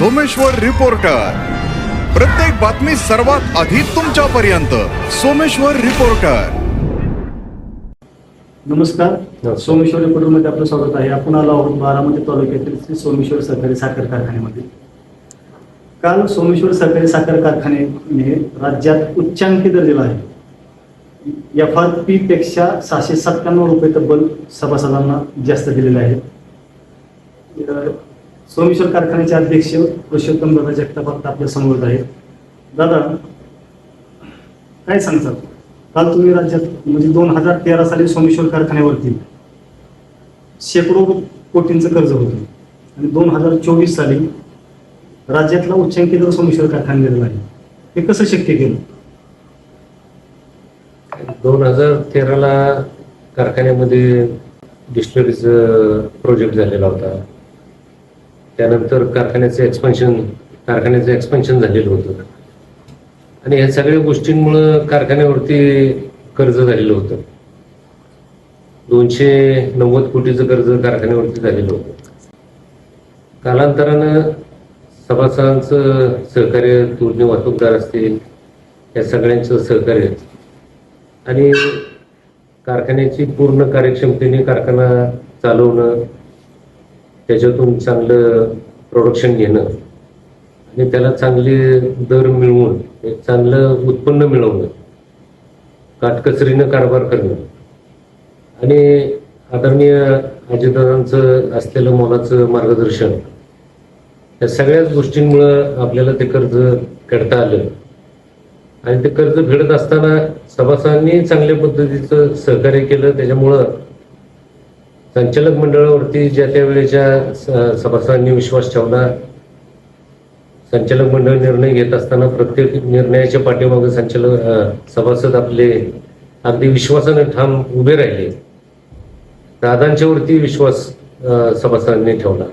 Someshwar reporter. प्रत्येक बातमी सर्वात आधी तुमच्यापर्यंत. सोमेश्वर रिपोर्टर. नमस्कार. सोमेश्वर रिपोर्टरमध्ये आपलं स्वागत आहे. आपण आलो आहोत बारामती तालुक्यातील श्री सोमेश्वर सहकारी साखर कारखान्यामध्ये. काल सोमेश्वर सहकारी साखर कारखान्याने राज्यात उच्चांकी दर दिला आहे. एफ आर पी पेक्षा सहाशे सत्त्याण्णव रुपये तब्बल सभासदांना जास्त दिलेले आहेत. सोमेश्वर कारखान्याचे अध्यक्ष पुरुषोत्तम दादा जगताप आपल्यासमोर आहेत. दादा काय सांगतात काल तुम्ही राज्यात म्हणजे दोन हजार तेरा साली सोमेश्वर कारखान्यावरती शेकडो कोटींचं कर्ज होतं. आणि दोन हजार चोवीस साली राज्यातला उच्चांकी दर सोमेश्वर कारखाना दिलेला आहे. हे कसं शक्य केलं? दोन हजार तेराला कारखान्यामध्ये डिस्टलरीचं प्रोजेक्ट झालेला होता. त्यानंतर कारखान्याचं एक्सपान्शन कारखान्याचं एक्सपान्शन झालेलं होतं. आणि ह्या सगळ्या गोष्टींमुळं कारखान्यावरती कर्ज झालेलं होतं. दोनशे नव्वद कोटीचं कर्ज कारखान्यावरती झालेलं होतं. कालांतरानं सभासदांचं सहकार्य तूर्णी वाहतूकदार असतील या सगळ्यांचं सहकार्य. आणि कारखान्याची पूर्ण कार्यक्षमतेने कारखाना चालवणं त्याच्यातून चांगलं प्रोडक्शन घेणं. आणि त्याला चांगले दर मिळवून एक चांगलं उत्पन्न मिळवणं. काटकचरीनं कारभार करणं. आणि आदरणीय अजितदादांचं असलेलं मोलाचं मार्गदर्शन. या सगळ्याच गोष्टींमुळं आपल्याला ते कर्ज काढता आलं. आणि ते कर्ज फेडत असताना सभासदांनी चांगल्या पद्धतीचं सहकार्य केलं. त्याच्यामुळं संचालक मंडळावरती ज्या त्या वेळेच्या स- सभासदांनी विश्वास ठेवला संचालक मंडळ निर्णय घेत असताना प्रत्येक निर्णयाच्या पाठीमागे संचालक सभासद आपले अगदी विश्वासाने ठाम उभे राहिले. दादांच्यावरती विश्वास सभासदांनी ठेवला.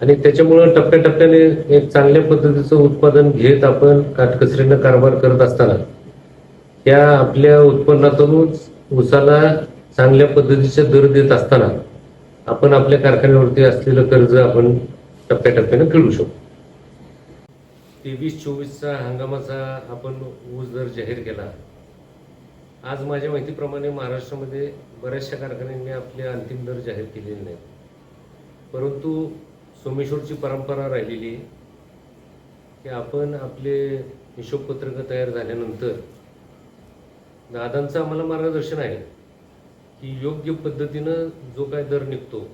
आणि त्याच्यामुळं टप्प्याटप्प्याने एक चांगल्या पद्धतीचं उत्पादन घेत आपण काटकसरीनं कारभार करत असताना त्या आपल्या उत्पन्नातूनच उसाला चांगल्या पद्धतीचे दर देत असताना आपण आपल्या कारखान्यावरती असलेलं कर्ज आपण टप्प्याटप्प्याने फेडू शकतो. तेवीस चोवीसचा हंगामाचा आपण ऊस दर जाहीर केला. आज माझ्या माहितीप्रमाणे महाराष्ट्रामध्ये बऱ्याचशा कारखान्यांनी आपले अंतिम दर जाहीर केलेले नाहीत. परंतु सोमेश्वरची परंपरा राहिलेली आहे की आपण आपले हिशोबपत्रकं तयार झाल्यानंतर दादांचं आम्हाला मार्गदर्शन आहे. की योग्य पद्धतीनं जो काय दर निघतो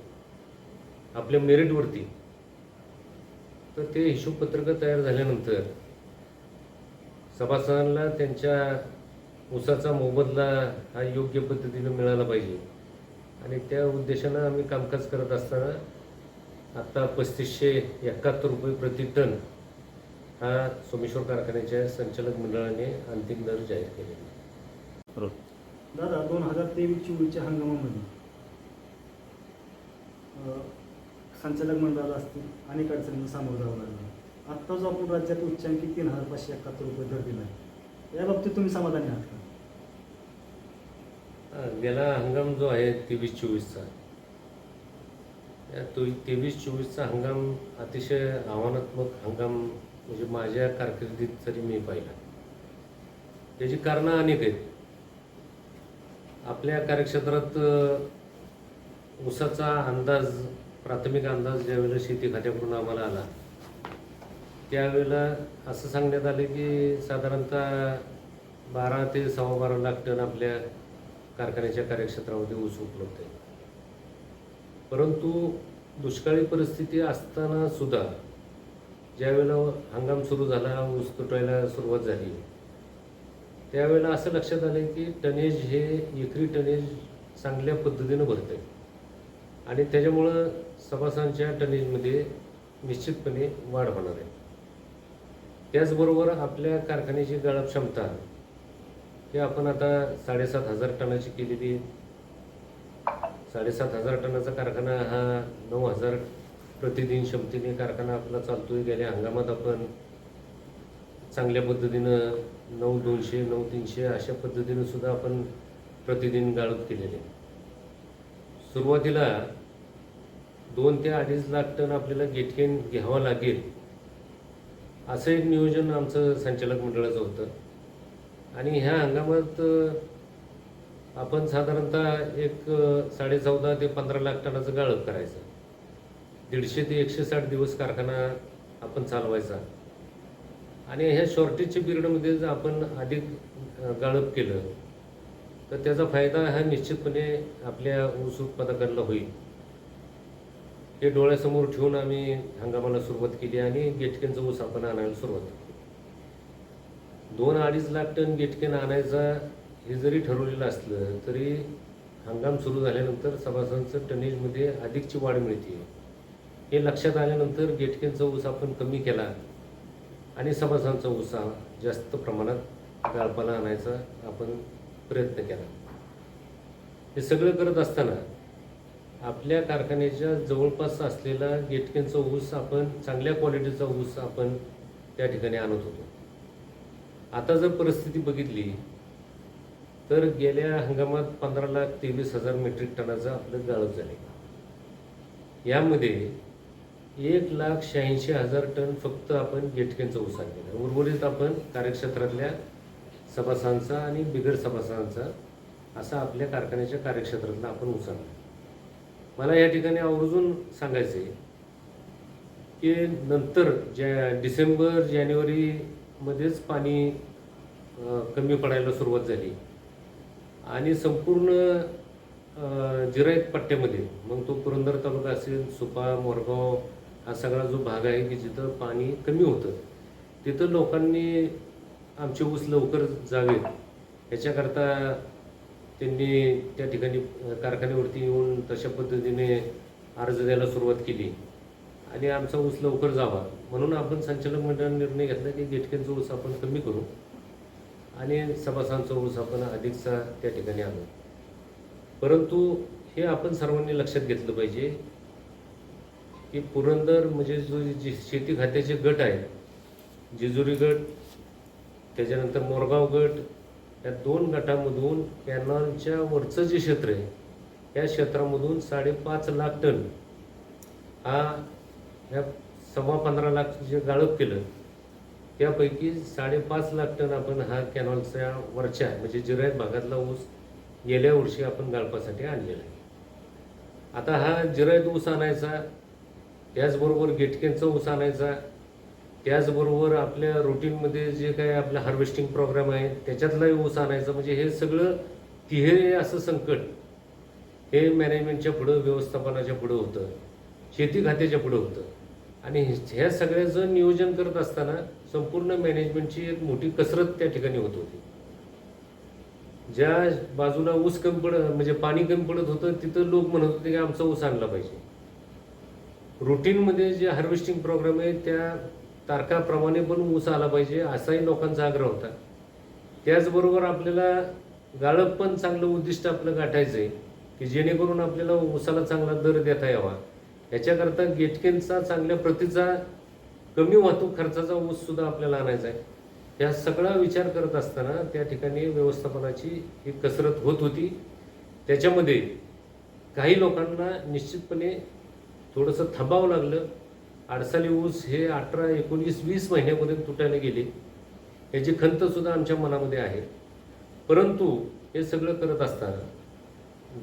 आपल्या मेरिटवरती तर ते हिशोबपत्रकं तयार झाल्यानंतर सभासदांना त्यांच्या ऊसाचा मोबदला हा योग्य पद्धतीनं मिळाला पाहिजे. आणि त्या उद्देशानं आम्ही कामकाज करत असताना आत्ता पस्तीसशे एकाहत्तर रुपये प्रति टन हा सोमेश्वर कारखान्याच्या संचालक मंडळाने अंतिम दर जाहीर केलेला दादा दोन हजार तेवीस चोवीसच्या हंगामामध्ये. संचालक मंडळाला असतील अनेक अडचणींना सामोरं जावं लागलं. आत्ता जो आपण राज्यात उच्चांकी तीन हजार पाचशे एकाहत्तर रुपये दर दिला आहे. या बाबतीत तुम्ही समाधानी आहात का? गेला हंगाम जो आहे तेवीस चोवीसचा या तो तेवीस चोवीसचा हंगाम अतिशय आव्हानात्मक हंगाम म्हणजे माझ्या कारकिर्दीत तरी मी पाहिला. त्याची कारणं अनेक आहेत. आपल्या कार्यक्षेत्रात ऊसाचा अंदाज प्राथमिक अंदाज ज्यावेळेला शेती खात्याकडून आम्हाला आला त्यावेळेला असं सांगण्यात आलं की साधारणतः बारा ते सव्वा बारा लाख टन आपल्या कारखान्याच्या कार्यक्षेत्रामध्ये ऊस उपलब्ध आहे. परंतु दुष्काळी परिस्थिती असताना सुद्धा ज्यावेळेला हंगाम सुरू झाला ऊस तुटायला सुरुवात झाली त्यावेळेला असं लक्षात आलं की टनेज हे एकरी टनेज चांगल्या पद्धतीनं भरतं आहे आणि त्याच्यामुळं सभासांच्या टनेजमध्ये निश्चितपणे वाढ होणार आहे. त्याचबरोबर आपल्या कारखान्याची गाळप क्षमता ही आपण आता साडेसात हजार टनाची केलेली आहे. साडेसात हजार टनाचा कारखाना हा नऊ हजार प्रतिदिन क्षमतेने कारखाना आपला चालतोय. गेल्या हंगामात आपण चांगल्या पद्धतीनं नऊ दोनशे नऊ तीनशे अशा पद्धतीनं सुद्धा आपण प्रतिदिन गाळप केलेले सुरुवातीला दोन ते अडीच लाख टन आपल्याला गेटकेन घ्यावा लागेल असं एक नियोजन आमचं संचालक मंडळाचं होतं. आणि ह्या हंगामात आपण साधारणतः एक साडे साडेचौदा ते पंधरा लाख टनाचं गाळप करायचं. दीडशे ते एकशे साठ दिवस कारखाना आपण चालवायचा. आणि ह्या शॉर्टेजच्या पिरियडमध्ये जर आपण अधिक गाळप केलं तर त्याचा फायदा हा निश्चितपणे आपल्या ऊस उत्पादकांना होईल. हे डोळ्यासमोर ठेवून आम्ही हंगामाला सुरुवात केली आणि गेटकेनचा ऊस आपण आणायला सुरुवात केली. दोन अडीच लाख टन गेटकेन आणायचा हे जरी ठरवलेलं असलं तरी हंगाम सुरू झाल्यानंतर सभासदांचं टनेजमध्ये अधिकची वाढ मिळते. हे लक्षात आल्यानंतर गेटकेनचा ऊस आपण कमी केला आणि समाजांचा ऊस हा जास्त प्रमाणात गाळपाला आणायचा आपण प्रयत्न केला. हे सगळं करत असताना आपल्या कारखान्याच्या जवळपास असलेला गेटकेनचा ऊस आपण चांगल्या क्वालिटीचा ऊस आपण त्या ठिकाणी आणत होतो. आता जर परिस्थिती बघितली तर गेल्या हंगामात पंधरा लाख तेवीस हजार मेट्रिक टनाचं आपलं गाळप झाले. यामध्ये एक लाख शहाऐंशी हजार टन फक्त आपण गेटकेंचा ऊस केला. उर्वरित आपण कार्यक्षेत्रातल्या सभासांचा आणि बिगर सभासांचा असा आपल्या कारखान्याच्या कार्यक्षेत्रातला आपण उचलला मला या ठिकाणी आवर्जून सांगायचं आहे की नंतर ज्या डिसेंबर जानेवारीमध्येच पाणी कमी पडायला सुरुवात झाली. आणि संपूर्ण जिरायत पट्ट्यामध्ये मग तो पुरंदर तालुका असेल सुपा मोरगाव हा सगळा जो भाग आहे की जिथं पाणी कमी होतं तिथं लोकांनी आमचे ऊस लवकर जावेत. याच्याकरता त्यांनी त्या ठिकाणी कारखान्यावरती येऊन तशा पद्धतीने अर्ज द्यायला सुरुवात केली. आणि आमचा ऊस लवकर जावा. म्हणून आपण संचालक मंडळाने निर्णय घेतला की गेटकेनचा ऊस आपण कमी करू आणि सभासांचा ऊस आपण अधिकचा त्या ठिकाणी आणू. परंतु हे आपण सर्वांनी लक्षात घेतलं पाहिजे की पुरंदर म्हणजे जो जे शेती खात्याचे गट आहेत जेजुरी गट त्याच्यानंतर मोरगाव गट या दोन गटामधून कॅनॉलच्या वरचं जे क्षेत्र आहे या क्षेत्रामधून साडेपाच लाख टन हा ह्या सव्वा पंधरा लाख जे गाळप केलं त्यापैकी साडेपाच लाख टन आपण हा कॅनॉलच्या वरच्या म्हणजे जिरायत भागातला ऊस गेल्या वर्षी आपण गाळपासाठी आणलेला आहे. आता हा जिरायत ऊस आणायचा त्याचबरोबर गेटकेनचा ऊस आणायचा त्याचबरोबर आपल्या रुटीनमध्ये जे काही आपलं हार्वेस्टिंग प्रोग्राम आहे त्याच्यातलाही ऊस आणायचा. म्हणजे हे सगळं तिहेरी असं संकट. हे मॅनेजमेंटच्या पुढं व्यवस्थापनाच्या पुढं होतं. शेती खात्याच्या पुढं होतं. आणि ह्या सगळ्याचं नियोजन करत असताना संपूर्ण मॅनेजमेंटची एक मोठी कसरत त्या ठिकाणी होत होती. ज्या बाजूला ऊस कमी पडत म्हणजे पाणी कमी पडत होतं तिथं लोक म्हणत होते की आमचा ऊस आणला पाहिजे. रुटीनमध्ये जे हार्वेस्टिंग प्रोग्राम आहे त्या तारखाप्रमाणे पण ऊस आला पाहिजे असाही लोकांचा आग्रह होता. त्याचबरोबर आपल्याला गाळप पण चांगलं उद्दिष्ट आपलं गाठायचं आहे की जेणेकरून आपल्याला ऊसाला चांगला दर देता यावा. याच्याकरता गेटकेनचा चांगल्या प्रतीचा कमी वाहतूक खर्चाचा ऊससुद्धा आपल्याला आणायचा आहे. या सगळा विचार करत असताना त्या ठिकाणी व्यवस्थापनाची ही कसरत होत होती. त्याच्यामध्ये काही लोकांना निश्चितपणे थोडंसं थांबावं लागलं. आडसाली ऊस हे अठरा एकोणीस वीस महिन्यामध्ये तुटायला गेले. याची खंतसुद्धा आमच्या मनामध्ये आहे. परंतु हे सगळं करत असताना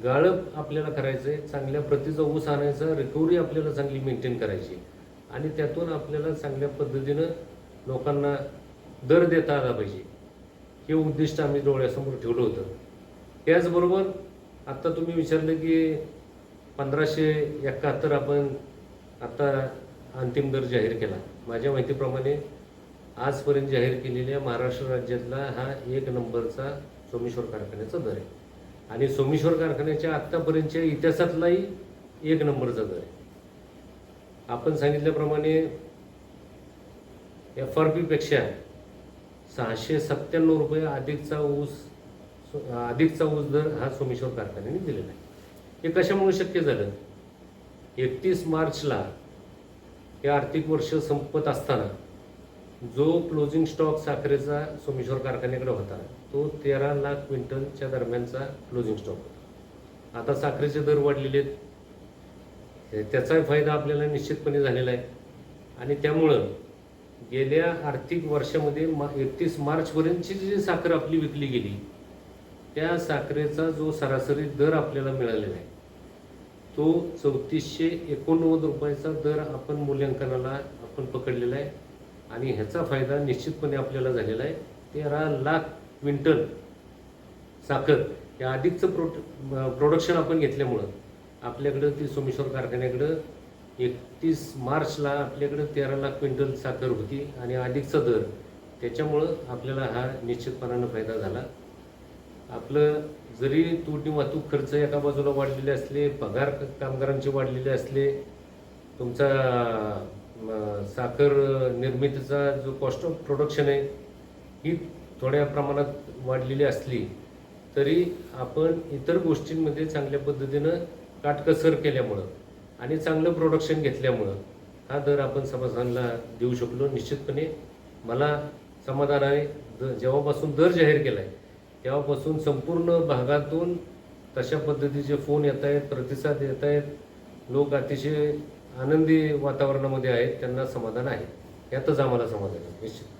गाळप आपल्याला करायचं आहे चांगल्या प्रतीचा ऊस आणायचा रिकव्हरी आपल्याला चांगली मेंटेन करायची. आणि त्यातून आपल्याला चांगल्या पद्धतीनं लोकांना दर देता आला पाहिजे. हे उद्दिष्ट आम्ही डोळ्यासमोर ठेवलं होतं. त्याचबरोबर आत्ता तुम्ही विचारलं की पंधराशे एकाहत्तर आपण आता अंतिम दर जाहीर केला. माझ्या माहितीप्रमाणे आजपर्यंत जाहीर केलेल्या महाराष्ट्र राज्यातला हा एक नंबरचा सोमेश्वर कारखान्याचा दर आहे. आणि सोमेश्वर कारखान्याच्या आत्तापर्यंतच्या इतिहासातलाही एक नंबरचा दर आहे. आपण सांगितल्याप्रमाणे एफ आर पीपेक्षा सहाशे सत्त्याण्णव रुपये अधिकचा ऊस अधिकचा ऊस दर हा सोमेश्वर कारखान्याने दिलेला आहे. हे कशामुळे शक्य झालं? एकतीस मार्चला हे आर्थिक वर्ष संपत असताना जो क्लोजिंग स्टॉक साखरेचा सोमेश्वर कारखान्याकडे होता तो तेरा लाख क्विंटलच्या दरम्यानचा क्लोजिंग स्टॉक होता. आता साखरेचे दर वाढलेले आहेत. त्याचाही फायदा आपल्याला निश्चितपणे झालेला आहे. आणि त्यामुळं गेल्या आर्थिक वर्षामध्ये मा एकतीस मार्चपर्यंतची जी साखर आपली विकली गेली त्या साखरेचा जो सरासरी दर आपल्याला मिळालेला आहे तो चौतीसशे एकोणनव्वद रुपयाचा दर आपण मूल्यांकनाला आपण पकडलेला आहे आणि ह्याचा फायदा निश्चितपणे आपल्याला झालेला आहे. तेरा लाख क्विंटल साखर या अधिकचं प्रो प्रोडक्शन आपण घेतल्यामुळं आपल्याकडं ती सोमेश्वर कारखान्याकडं एकतीस मार्चला आपल्याकडं तेरा लाख क्विंटल साखर होती आणि अधिकचा दर त्याच्यामुळं आपल्याला हा निश्चितपणानं फायदा झाला. आपलं जरी तूटी वाहतूक खर्च एका बाजूला वाढलेले असले पगार कामगारांचे वाढलेले असले तुमचा साखर निर्मितीचा जो कॉस्ट ऑफ प्रोडक्शन आहे ही थोड्या प्रमाणात वाढलेली असली तरी आपण इतर गोष्टींमध्ये चांगल्या पद्धतीनं काटकसर केल्यामुळं आणि चांगलं प्रोडक्शन घेतल्यामुळं हा दर आपण समाजाला देऊ शकलो. निश्चितपणे मला समाधान आहे. द जेव्हापासून दर जाहीर केला आहे तेव्हापासून संपूर्ण भागातून तशा पद्धतीचे फोन येत आहेत प्रतिसाद येत आहेत. लोक अतिशय आनंदी वातावरणामध्ये आहेत त्यांना समाधान आहे. यातच आम्हाला समाधान आहे निश्चित.